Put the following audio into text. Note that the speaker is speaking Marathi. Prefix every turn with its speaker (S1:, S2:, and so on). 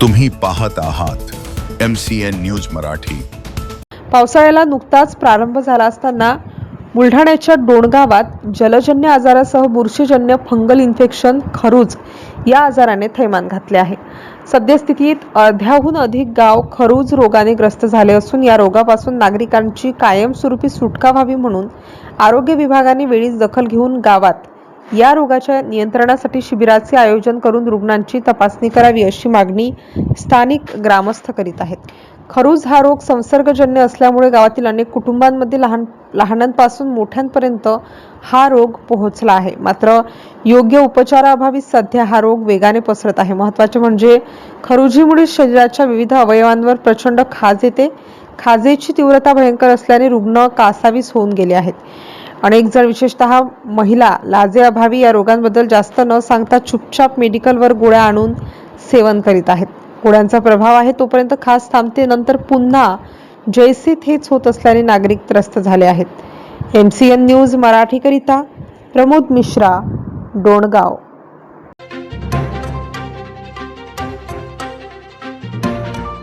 S1: तुम्ही पाहत आहात M C N news Marathi.
S2: पावसाळ्याला नुकताच प्रारंभ झाला असताना बुलढाण्याच्या डोणगावात जलजन्य आजारासह बुरशीजन्य फंगल इन्फेक्शन खरूज या आजाराने थैमान घातले आहे. सद्यस्थितीत अर्ध्याहून अधिक गाव खरूज रोगाने ग्रस्त झाले असून या रोगापासून नागरिकांची कायमस्वरूपी सुटका व्हावी म्हणून आरोग्य विभागाने वेळीच दखल घेऊन गावात या रोगाच्या नियंत्रणासाठी शिबिराचे आयोजन करून रुग्णांची तपासणी करावी अशी मागणी स्थानिक ग्रामस्थ करीत आहेत. खरूज हा रोग संसर्गजन्य असल्यामुळे गावातील अनेक कुटुंबांमध्ये लहान लहानांपासून मोठ्यांपर्यंत हा रोग पोहोचला आहे. मात्र योग्य उपचाराअभावी सध्या हा रोग वेगाने पसरत आहे. महत्त्वाचे म्हणजे खरुजीमुळे शरीराच्या विविध अवयवांवर प्रचंड खाज येते. खाजेची तीव्रता भयंकर असल्याने रुग्ण कासावीस होऊन गेले आहेत. अनेक जण विशेषतः महिला लाजेअभावी या रोगांबद्दल जास्त न सांगता चुपचाप मेडिकलवर गोळ्या आणून सेवन करीत आहेत. गोळ्यांचा प्रभाव आहे तोपर्यंत खास थांबते. नंतर पुन्हा जैसे थेच होत असल्याने नागरिक त्रस्त झाले आहेत. एम सी एन न्यूज मराठीकरिता प्रमोद मिश्रा डोणगाव.